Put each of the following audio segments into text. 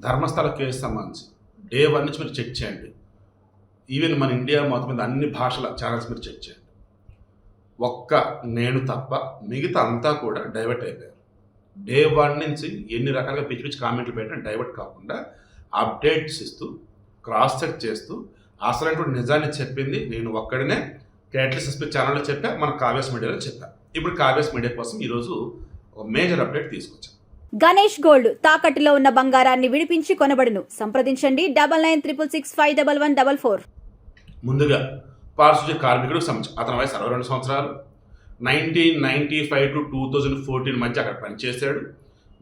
Dharmasthala case సంబంధించి. Day one నుంచి మీరు చెక్ చేయండి. ఈవెన్ మన ఇండియా మొత్తం మీద అన్ని భాషల ఛానల్స్ మీరు చెక్ చేయండి. ఒక్క నేను తప్ప మిగతా అంతా కూడా డైవర్ట్ అయిపోయారు. డే వన్ నుంచి ఎన్ని రకాలుగా పిచ్చి పిచ్చి కామెంట్లు పెట్టినా డైవర్ట్ కాకుండా అప్డేట్స్ ఇస్తూ క్రాస్ చెక్ చేస్తూ అసలైనటువంటి నిజాన్ని చెప్పింది నేను ఒక్కడినే. క్యాట్లెస్ ఎస్పీ ఛానల్లో చెప్పా మన కావ్యాస్ మీడియాలో చెప్పా. ఇప్పుడు కావ్యాస్ మీడియా కోసం ఈరోజు ఒక మేజర్ అప్డేట్ తీసుకొచ్చాను గణేష్ గోల్డ్ తాకట్టులో ఉన్న బంగారాన్ని విడిపించి కొనబడును. సంప్రదించండి. Double nine triple six five double one double four. ముందుగా పారిశుద్ధ్య కార్మికుడు అతని వయసు అరవై రెండు సంవత్సరాలు. Nineteen ninety five to two thousand fourteen మధ్య అక్కడ పనిచేశాడు.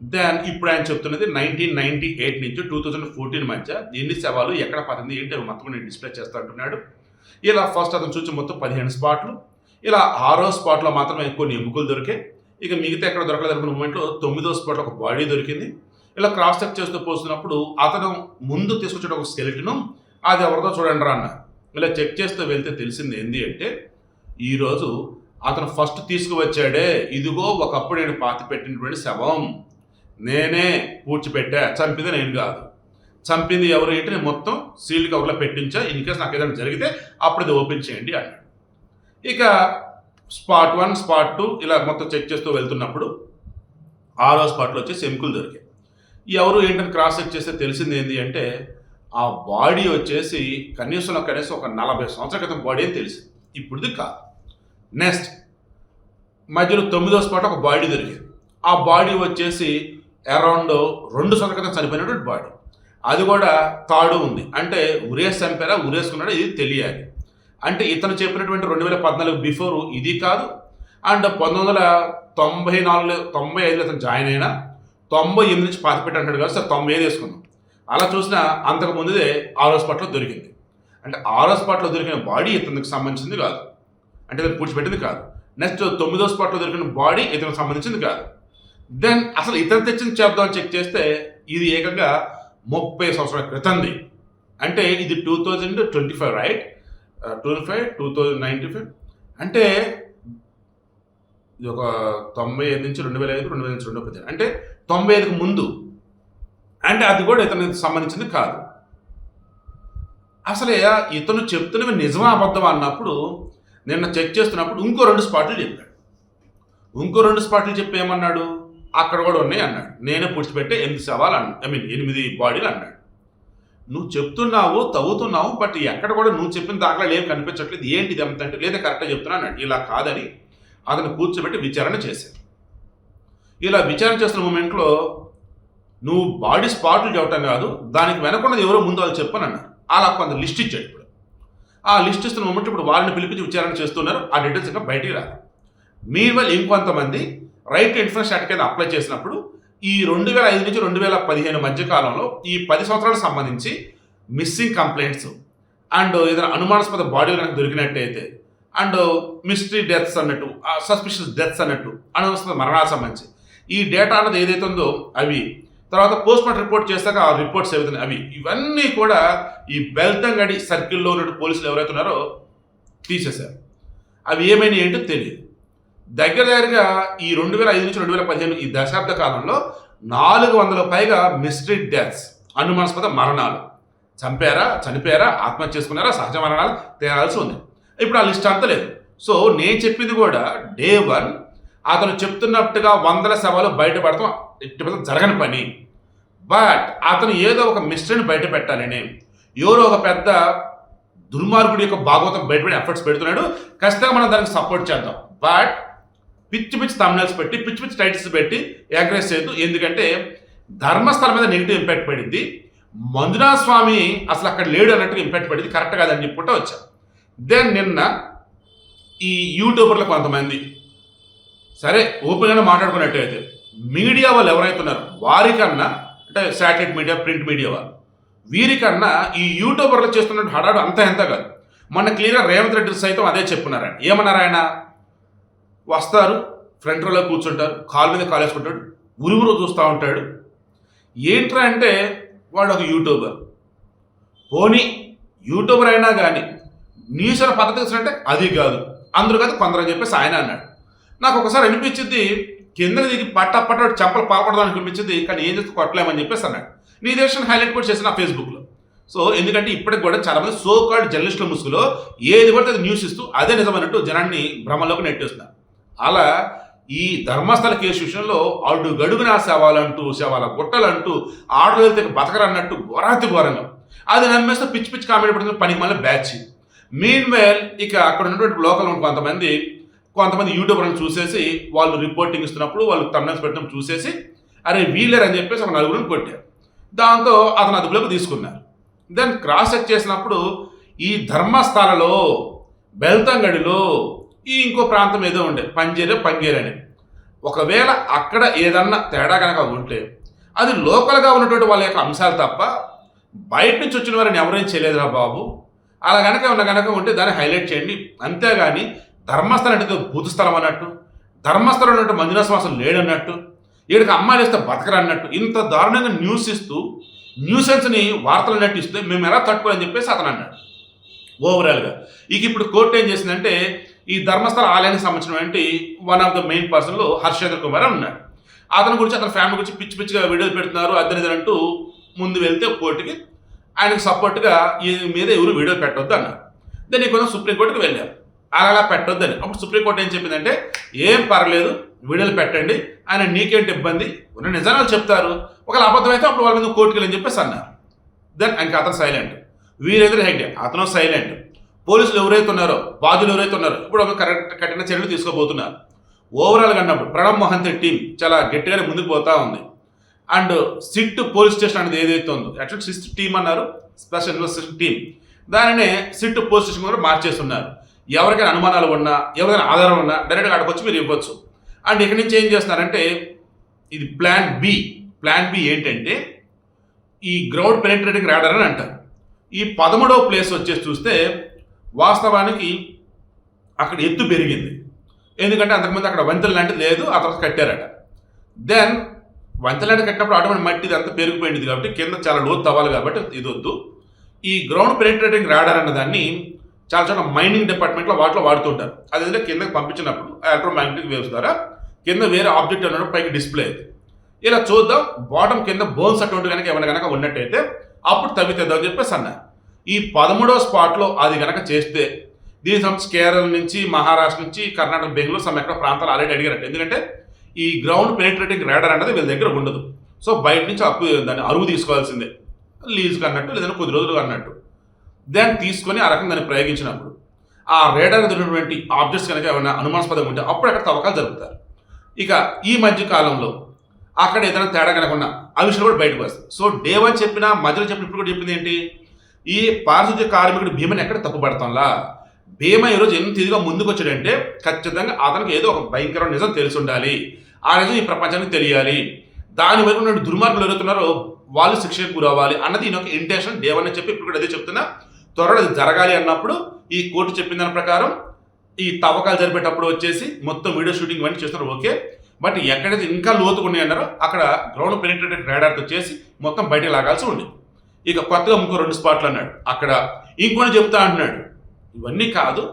దెన్ ఇప్పుడు ఆయన చెప్తున్నది నైన్టీన్ నైన్టీ ఎయిట్ నుంచి టూ థౌజండ్ ఫోర్టీన్ మధ్య ఎన్ని సవాలు ఎక్కడ పడింది ఏంటి అవి మొత్తం నేను డిస్ప్లే చేస్తా అంటున్నాడు. ఇలా ఫస్ట్ అతను చూసి మొత్తం పదిహేను స్పాట్లు ఇలా ఆరో స్పాట్లో మాత్రమే కొన్ని ఎముకలు దొరికాయి. ఇక మిగతా ఎక్కడ దొరకలేదు అనుకున్న మూమెంట్లో తొమ్మిదో స్పాట్లో ఒక బాడీ దొరికింది. ఇలా క్రాస్ చెక్ చేస్తూ పోస్తున్నప్పుడు అతను ముందు తీసుకొచ్చిన ఒక స్కెలిటను అది ఎవరిదో చూడండి రా అన్న. ఇలా చెక్ చేస్తూ వెళ్తే తెలిసింది ఏంది అంటే ఈరోజు అతను ఫస్ట్ తీసుకువచ్చాడే ఇదిగో ఒకప్పుడు నేను పాతి పెట్టినటువంటి శవం. నేనే పూడ్చిపెట్టా. చంపింది నేను కాదు. చంపింది ఎవరు ఏంటి? నేను మొత్తం సీల్డ్ కవర్లో పెట్టించా. ఇన్ కేసు నాకు ఏదైనా జరిగితే అప్పుడు ఇది ఓపెన్ చేయండి అన్నాడు. ఇక స్పాట్ వన్ స్పాట్ టూ ఇలా మొత్తం చెక్ చేస్తూ వెళ్తున్నప్పుడు ఆరో స్పాట్లో వచ్చి ఎముకలు దొరికాయి. ఎవరు ఏంటని క్రాస్ చెక్ చేస్తే తెలిసింది ఏంటి అంటే ఆ బాడీ వచ్చేసి కనీసం కనీసం ఒక నలభై సంవత్సరాల క్రితం బాడీ అని తెలిసింది. ఇప్పుడుది కాదు. నెక్స్ట్ మధ్యలో తొమ్మిదో స్పాట్ ఒక బాడీ దొరికింది. ఆ బాడీ వచ్చేసి అరౌండ్ రెండు సంవత్సరాల క్రితం చనిపోయినటువంటి బాడీ. అది కూడా తాడు ఉంది. అంటే ఉరేసి చంపారా ఉరేసుకున్నాడా ఇది తెలియాలి. అంటే ఇతను చెప్పినటువంటి రెండు వేల పద్నాలుగు బిఫోర్ ఇది కాదు. అండ్ పంతొమ్మిది వందల తొంభై నాలుగులో తొంభై ఐదులో అతను జాయిన్ అయినా తొంభై ఎనిమిది నుంచి పాత పెట్టి అంటాడు కదా సార్ తొంభై ఐదు వేసుకున్నాం. అలా చూసినా అంతకు ముందుదే ఆరో స్పాట్లో దొరికింది. అంటే ఆరో స్పాట్లో దొరికిన బాడీ ఇతనికి సంబంధించింది కాదు. అంటే ఇతను పూడ్చిపెట్టింది కాదు. నెక్స్ట్ తొమ్మిదో స్పాట్లో దొరికిన బాడీ ఇతనికి సంబంధించింది కాదు. దెన్ అసలు ఇతను తెచ్చింది చేద్దాం చెక్ చేస్తే ఇది ఏకంగా ముప్పై సంవత్సరాల క్రితంది. అంటే ఇది two thousand twenty five right? Twenty five two thousand ninety five. అంటే ఇది ఒక తొంభై ఐదు నుంచి రెండు వేల ఐదు రెండు వేల నుంచి రెండు పదిహేను అంటే తొంభై ఐదుకు ముందు. అంటే అది కూడా ఇతనికి సంబంధించింది కాదు. అసలే ఇతను చెప్తున్నవి నిజమా అబద్ధం అన్నప్పుడు నిన్న చెక్ చేస్తున్నప్పుడు ఇంకో రెండు స్పాట్లు చెప్పాడు. ఇంకో రెండు స్పాట్లు చెప్పి ఏమన్నాడు? అక్కడ కూడా ఉన్నాయి అన్నాడు. నేనే పుడిచిపెట్టే ఎనిమిది సవాలు అన్నా ఐ మీన్ ఎనిమిది బాడీలు అన్నాడు. నువ్వు చెప్తున్నావు తవ్వుతున్నావు బట్ ఎక్కడ కూడా నువ్వు చెప్పిన దాఖలా ఏం కనిపించట్లేదు. ఏంటిది ఇది అంటే లేదా కరెక్ట్గా చెప్తున్నాను ఇలా కాదని అతను కూర్చోబెట్టి విచారణ చేశాను ఇలా విచారణ చేస్తున్న మూమెంట్లో నువ్వు బాడీ స్పాట్లు చెప్పటం కాదు దానికి వెనకున్నది ఎవరో ముందు వాళ్ళు చెప్పని అన్నారు. అలా కొంత లిస్ట్ ఇచ్చాడు ఇప్పుడు. ఆ లిస్ట్ ఇస్తున్న మూమెంట్ ఇప్పుడు వాళ్ళని పిలిపించి విచారణ చేస్తున్నారు ఆ డీటెయిల్స్ ఇంకా బయటికి రాదు మీ వల్ల ఇంకొంతమంది రైట్ టు ఇన్ఫరెన్స్ కింద అప్లై చేసినప్పుడు ఈ రెండు వేల ఐదు నుంచి రెండు వేల పదిహేను మధ్య కాలంలో ఈ పది సంవత్సరాలకు సంబంధించి మిస్సింగ్ కంప్లైంట్స్ అండ్ ఏదైనా అనుమానాస్పద బాడీలు కనుక దొరికినట్టయితే అండ్ మిస్టరీ డెత్స్ అన్నట్టు సస్పిషియస్ డెత్స్ అన్నట్టు అనుమానాస్పద మరణాలకు సంబంధించి. ఈ డేటా అన్నది ఏదైతే ఉందో అవి తర్వాత పోస్ట్ మార్టం రిపోర్ట్ చేశాక ఆ రిపోర్ట్స్ ఏవైతే అవి ఇవన్నీ కూడా ఈ బెల్తంగడి సర్కిల్లో ఉన్న పోలీసులు ఎవరైతే ఉన్నారో తీసేశారు. అవి ఏమైనా ఏంటో తెలియదు. దగ్గర దగ్గరగా ఈ రెండు వేల ఐదు నుంచి రెండు వేల పదిహేను ఈ దశాబ్ద కాలంలో నాలుగు వందల పైగా మిస్టరీ డెత్స్ అనుమానాస్పద మరణాలు. చంపారా చనిపోయారా ఆత్మహత్య చేసుకున్నారా సహజ మరణాలు తేరాల్సి ఉంది. ఇప్పుడు ఆ లిస్ట్ అంతా లేదు. సో నేను చెప్పింది కూడా డే వన్ అతను చెప్తున్నట్టుగా వందల సవాలు బయటపడతాం ఇటు జరగని పని. బట్ అతను ఏదో ఒక మిస్టరీని బయట పెట్టాలని ఎవరో ఒక పెద్ద దుర్మార్గుడి యొక్క భాగవతం బయటపడి ఎఫర్ట్స్ పెడుతున్నాడు. ఖచ్చితంగా మనం దానికి సపోర్ట్ చేద్దాం. బట్ పిచ్చి పిచ్చి తమిళస్ పెట్టి పిచ్చి పిచ్చి టైటిల్స్ పెట్టి ఎంకరేజ్ చేయొద్దు. ఎందుకంటే ధర్మస్థలం మీద నెగిటివ్ ఇంపాక్ట్ పడింది. మంజునాథ స్వామి అసలు అక్కడ లేడు అన్నట్టుగా ఇంపాక్ట్ పడింది. కరెక్ట్ కాదని చెప్పుకుంటూ వచ్చాం. దెన్ నిన్న ఈ యూట్యూబర్లు కొంతమంది సరే ఓపెన్గానే మాట్లాడుకున్నట్టయితే మీడియా వాళ్ళు ఎవరైతే ఉన్నారో వారికన్నా అంటే శాటిలైట్ మీడియా ప్రింట్ మీడియా వాళ్ళు వీరికన్నా ఈ యూట్యూబర్లు చేస్తున్న హడాడు అంత ఎంత కాదు. మొన్న క్లియర్గా రేవంత్ రెడ్డి సైతం అదే చెప్పున్నారు ఆయన ఏమన్నారు ఆయన వస్తారు ఫ్రంట్ రోలో కూర్చుంటారు కాలు మీద కాలు వేసుకుంటాడు చూస్తూ ఉంటాడు. ఏంట్రా అంటే వాడు ఒక యూట్యూబర్ పోనీ యూట్యూబర్ అయినా కానీ న్యూస్ పద్ధతి అంటే అది కాదు. అందరూ కాదు కొందరు అని చెప్పేసి ఆయన అన్నాడు. నాకు ఒకసారి అనిపించింది కింద దిగి పట్ట పట్ట చెంపలు పాల్పడదానికి అనిపించింది కానీ ఏం చేస్తే కొట్టలేమని చెప్పేసి అన్నాడు. నీ దేశం హైలైట్ కూడా చేసిన ఫేస్బుక్లో సో ఎందుకంటే ఇప్పటికి కూడా చాలా మంది సో కాల్డ్ జర్నలిస్టుల ముసుగులో ఏది పడితే అది న్యూస్ ఇస్తూ అదే నిజమన్నట్టు జనాన్ని భ్రమలోకి నెట్టేస్తున్నారు. అలా ఈ ధర్మస్థల కేసు విషయంలో ఆడు గడుగున శవాలంటూ శవాల గుట్టలంటూ ఆడలు వెళ్తే బతకరన్నట్టు ఘోరాతి ఘోరంగా. అది నమ్మేస్తే పిచ్చి పిచ్చి కామెడీ పడుతుంది పనికి మళ్ళీ బ్యాచ్. మీన్ వేల్ ఇక అక్కడ ఉన్నటువంటి లోకల్ కొంతమంది కొంతమంది యూట్యూబర్లను చూసేసి వాళ్ళు రిపోర్టింగ్ ఇస్తున్నప్పుడు వాళ్ళు తమిళ పెట్టడం చూసేసి అరే వీలర్ అని చెప్పేసి ఒక నలుగురిని కొట్టారు. దాంతో అతను అదుపులోకి తీసుకున్నారు. దెన్ క్రాస్ చెక్ చేసినప్పుడు ఈ ధర్మస్థలలో బెల్తంగడిలో ఈ ఇంకో ప్రాంతం ఏదో ఉండే పంజేరే పంగేరే అని. ఒకవేళ అక్కడ ఏదన్నా తేడా కనుక ఉంటే అది లోకల్గా ఉన్నటువంటి వాళ్ళ యొక్క అంశాలు తప్ప బయట నుంచి వచ్చిన వారిని ఎవరైనా చేయలేదురా బాబు. అలా కనుక ఉన్న కనుక ఉంటే దాన్ని హైలైట్ చేయండి. అంతేగాని ధర్మస్థలం అంటే భూతస్థలం అన్నట్టు ధర్మస్థలం ఉన్నట్టు మంజునాథ శ్వాసం లేడన్నట్టు వీడికి అమ్మాయిలు ఇస్తే బతకరన్నట్టు ఇంత దారుణంగా న్యూస్ ఇస్తూ న్యూసెన్స్ని వార్తలు నటిస్తే మేము ఎలా తట్టుకోవాలని చెప్పేసి అతను అన్నాడు. ఓవరాల్గా ఇక ఇప్పుడు కోర్టు ఏం చేసిందంటే ఈ ధర్మస్థల ఆలయానికి సంబంధించినటువంటి వన్ ఆఫ్ ద మెయిన్ పర్సన్లు హర్షేంద్ర కుమార్ ఉన్నాడు అతని గురించి అతని ఫ్యామిలీ గురించి పిచ్చి పిచ్చిగా వీడియోలు పెడుతున్నారు. అద్దరిది అంటూ ముందు వెళ్తే కోర్టుకి ఆయనకు సపోర్ట్గా ఈ మీద ఎవరు వీడియో పెట్టొద్దు అన్నారు. దాన్ని కొంచెం సుప్రీంకోర్టుకి వెళ్ళారు. అలా అలా పెట్టొద్దని. అప్పుడు సుప్రీంకోర్టు ఏం చెప్పిందంటే ఏం పర్లేదు వీడియోలు పెట్టండి. ఆయన నీకేంటి ఇబ్బంది? ఉన్న నిజాలు చెప్తారు. ఒకవేళ అబద్ధం అయితే అప్పుడు వాళ్ళ మీద కోర్టుకి వెళ్ళని చెప్పేసి అన్నారు. దెన్ ఇంకా అతను సైలెంట్ వీరేంద్ర హెగ్డే. అతను సైలెంట్ పోలీసులు ఎవరైతే ఉన్నారో బాధ్యులు ఎవరైతే ఉన్నారో ఇప్పుడు ఒక కరెక్ట్ కఠిన చర్యలు తీసుకోబోతున్నారు. ఓవరాల్గా అన్నప్పుడు ప్రణబ్ మహంతి టీం చాలా గట్టిగానే ముందుకు పోతా ఉంది. అండ్ సిట్ పోలీస్ స్టేషన్ అనేది ఏదైతే ఉందో యాక్చువల్ సిట్ టీం అన్నారు స్పెషల్ ఇన్వెస్టిగేషన్ టీం దానినే సిట్ పోలీస్ స్టేషన్ కూడా మార్చేస్తున్నారు. ఎవరికైనా అనుమానాలు ఉన్నా ఎవరికైనా ఆధారం ఉన్నా డైరెక్ట్గా అక్కడికి వచ్చి మీరు ఇవ్వచ్చు. అండ్ ఇక్కడి నుంచి ఏం చేస్తున్నారంటే ఇది ప్లాన్ బి ప్లాన్ బి ఏంటంటే ఈ గ్రౌండ్ పెనిట్రేటింగ్ రాడర్ అని అంటారు. ఈ పదమూడవ ప్లేస్ వచ్చేసి చూస్తే వాస్తవానికి అక్కడ ఎత్తు పెరిగింది. ఎందుకంటే అంతకుముందు అక్కడ వంతెన లాంటిది లేదు ఆ తర్వాత కట్టారట. దెన్ వంతెన లాంటి కట్టినప్పుడు ఆటోమేటిక్ మట్టి ఇదంతా పెరిగిపోయింది కాబట్టి కింద చాలా లోతు తవ్వాలి కాబట్టి ఇది వద్దు. ఈ గ్రౌండ్ పెనిట్రేటింగ్ రాడర్ అన్న దాన్ని చాలా చాలా మైనింగ్ డిపార్ట్మెంట్లో వాటిలో వాడుతుంటారు అది కిందకి పంపించినప్పుడు ఎలక్ట్రోమాగ్నెటిక్ వేవ్స్ ద్వారా కింద వేరే ఆబ్జెక్ట్ అన్నప్పుడు పైకి డిస్ప్లే అయింది ఇలా చూద్దాం బాటం కింద బోన్స్ అటువంటి కనుక ఏమైనా కనుక ఉన్నట్టయితే అప్పుడు తవ్వితేద్దాం అని చెప్పేసి అన్నారు. ఈ పదమూడవ స్పాట్లో అది కనుక చేస్తే దీని సంబంధించి కేరళ నుంచి మహారాష్ట్ర నుంచి కర్ణాటక బెంగళూరు సమ్ ఎక్కడ ప్రాంతాలు ఆల్రెడీ అడిగారట. ఎందుకంటే ఈ గ్రౌండ్ పెనిట్రేటింగ్ రేడర్ అనేది వీళ్ళ దగ్గర ఉండదు. సో బయట నుంచి అప్పు దాన్ని అరువు తీసుకోవాల్సిందే. లీజుకి అన్నట్టు లేదంటే కొద్ది రోజులు అన్నట్టు దాన్ని తీసుకొని ఆ రకంగా దాన్ని ప్రయోగించినప్పుడు ఆ రేడర్ ఉన్నటువంటి ఆబ్జెక్ట్స్ కనుక ఏమైనా అనుమానాస్పదంగా ఉంటే అప్పుడు అక్కడ తవ్వకాలు జరుగుతారు ఇక ఈ మధ్య కాలంలో అక్కడ ఏదైనా తేడా కనుక ఉన్నా ఆ విషయాలు కూడా బయటకు వస్తాయి. సో డే వన్ చెప్పిన మధ్యలో చెప్పిన ఇప్పుడు కూడా చెప్పింది ఏంటి? ఈ పారిశుద్ధ్య కార్మికుడు భీమని ఎక్కడ తప్పుపడతాంలా భీమ ఈరోజు ఎంత ఇదిగా ముందుకు వచ్చాడంటే ఖచ్చితంగా అతనికి ఏదో ఒక భయంకరమైన నిజం తెలిసి ఉండాలి ఆ నిజం ఈ ప్రపంచానికి తెలియాలి. దాని వైపు ఉన్న దుర్మార్గులు ఎవరుతున్నారో వాళ్ళు శిక్షకు గురవ్వాలి అన్నది ఈయన ఒక ఇంటెన్షన్ డే చెప్పి ఇప్పుడు కూడా అదే చెప్తున్నా. త్వరలో అది జరగాలి అన్నప్పుడు ఈ కోర్టు చెప్పిన దాని ప్రకారం ఈ తవ్వకాలు జరిపేటప్పుడు వచ్చేసి మొత్తం వీడియో షూటింగ్ ఇవన్నీ చేస్తున్నారు ఓకే. బట్ ఎక్కడైతే ఇంకా లోతుగా ఉన్నాయి అన్నారో అక్కడ గ్రౌండ్ పెనిట్రేటెడ్ రేడార్తో చేసి మొత్తం బయటకు లాగాల్సి ఉంది. ఇక కొత్తగా ఇంకో రెండు స్పాట్లు అన్నాడు. అక్కడ ఇంకొని చెప్తా అంటున్నాడు. ఇవన్నీ కాదు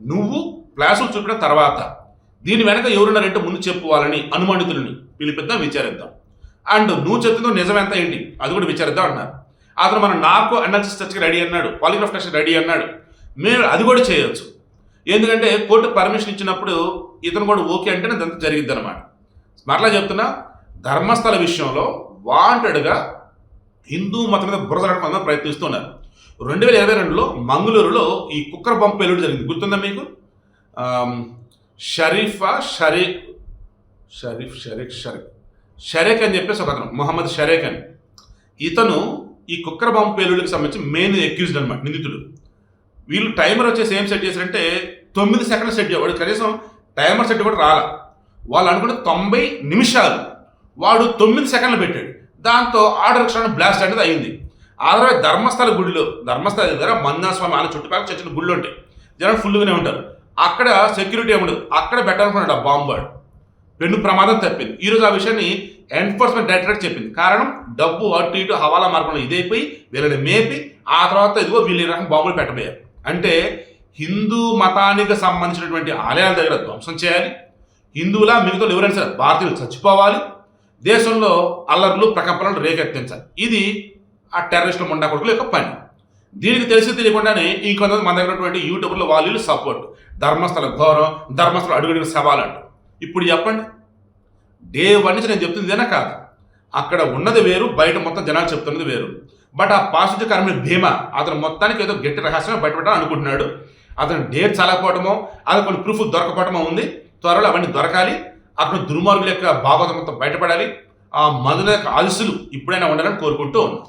నువ్వు క్లాసులు చూపిన తర్వాత దీని వెనక ఎవరున్నారంటే ముందు చెప్పుకోవాలని అనుమానితులని పిలిపిద్దాం విచారిద్దాం. అండ్ నువ్వు చెప్తుందో నిజం ఎంత ఏంటి? అది కూడా విచారిద్దాం అన్నారు. అతను మన నార్కో అనాలిసిస్ టెస్ట్కి రెడీ అన్నాడు పాలిగ్రాఫ్ టెస్ట్ రెడీ అన్నాడు. మేము అది కూడా చేయొచ్చు. ఎందుకంటే కోర్టు పర్మిషన్ ఇచ్చినప్పుడు ఇతను కూడా ఓకే అంటే అంత జరిగిద్ది అనమాట మరలా చెప్తున్నా ధర్మస్థల విషయంలో వాంటెడ్గా హిందూ మతం మీద బురదలడం కొంతమంది ప్రయత్నిస్తున్నారు. రెండు వేల ఇరవై రెండులో మంగళూరులో ఈ కుక్కర్ బంప్ పేలుడు జరిగింది. గుర్తుందా మీకు? షరీఫా షరీ షరీఫ్ షరీక్ షరీఫ్ షరేక్ అని చెప్పేసి ఒక అతను మొహమ్మద్ షరేక్ అని. ఇతను ఈ కుక్కర్ బాంబు పేలుళ్ళకి సంబంధించి మెయిన్ ఎక్యూజ్డ్ అనమాట నిందితుడు. వీళ్ళు టైమర్ వచ్చేసి ఏం సెట్ చేశారంటే తొమ్మిది సెకండ్లు సెట్ చేయవాడు కనీసం టైమర్ సెట్ కూడా రాల. వాళ్ళు అనుకుంటే తొంభై నిమిషాలు వాడు తొమ్మిది సెకండ్లు పెట్టాడు. దాంతో ఆర్డర్ క్షణం బ్లాస్ట్ అనేది అయింది ఆధార ధర్మస్థల గుడిలో ధర్మస్థల దగ్గర మందాస్వామి ఆయన చుట్టుపక్కల చచ్చిన గుళ్ళు ఉంటాయి. జనం ఫుల్గానే ఉంటారు. అక్కడ సెక్యూరిటీ ఏముండదు అక్కడ పెట్టాలనుకున్నాడు ఆ బాంబు వాడు ప్రమాదం తప్పింది. ఈరోజు ఆ విషయాన్ని ఎన్ఫోర్స్మెంట్ డైరెక్టరేట్ చెప్పింది. కారణం డబ్బు అటు ఇటు హవాలా మార్గంలో ఇదైపోయి వీళ్ళని మేపి ఆ తర్వాత ఇదిగో వీళ్ళు రకం బాంబులు పెట్టబోయారు. అంటే హిందూ మతానికి సంబంధించినటువంటి ఆలయాల దగ్గర ధ్వంసం చేయాలి. హిందువులా మిగతా ఎవరైనా సరే భారతీయులు చచ్చిపోవాలి. దేశంలో అల్లర్లు ప్రకంపనలు రేకెత్తించాలి. ఇది ఆ టెర్రరిస్టుల ముండా కొడుకుల యొక్క పని. దీనికి తెలిసి తెలియకుండానే ఇంకొంతమంది మన దగ్గర ఉన్నటువంటి యూట్యూబ్లో వాళ్ళు సపోర్ట్. ధర్మస్థల ఘోరం ధర్మస్థల అడుగుడికి సవాలంట ఇప్పుడు చెప్పండి. డే వన్ నుంచి నేను చెప్తుంది ఇదేనా కాదు. అక్కడ ఉన్నది వేరు బయట మొత్తం జనాలు చెప్తున్నది వేరు. బట్ ఆ పాజిటివ్ కరమైన భీమా అతను మొత్తానికి ఏదో గట్టి రహస్యమే బయటపెట్టాలని అనుకుంటున్నాడు. అతను డేట్ చాలకపోవటమో అతను కొన్ని ప్రూఫ్ దొరకపోవటమో ఉంది. త్వరలో అవన్నీ దొరకాలి. అక్కడ దుర్మార్గుల యొక్క భాగవతం మొత్తం బయటపడాలి. ఆ మధుల యొక్క ఆయుస్సులు ఇప్పుడైనా ఉండాలని కోరుకుంటూ ఉన్నాం.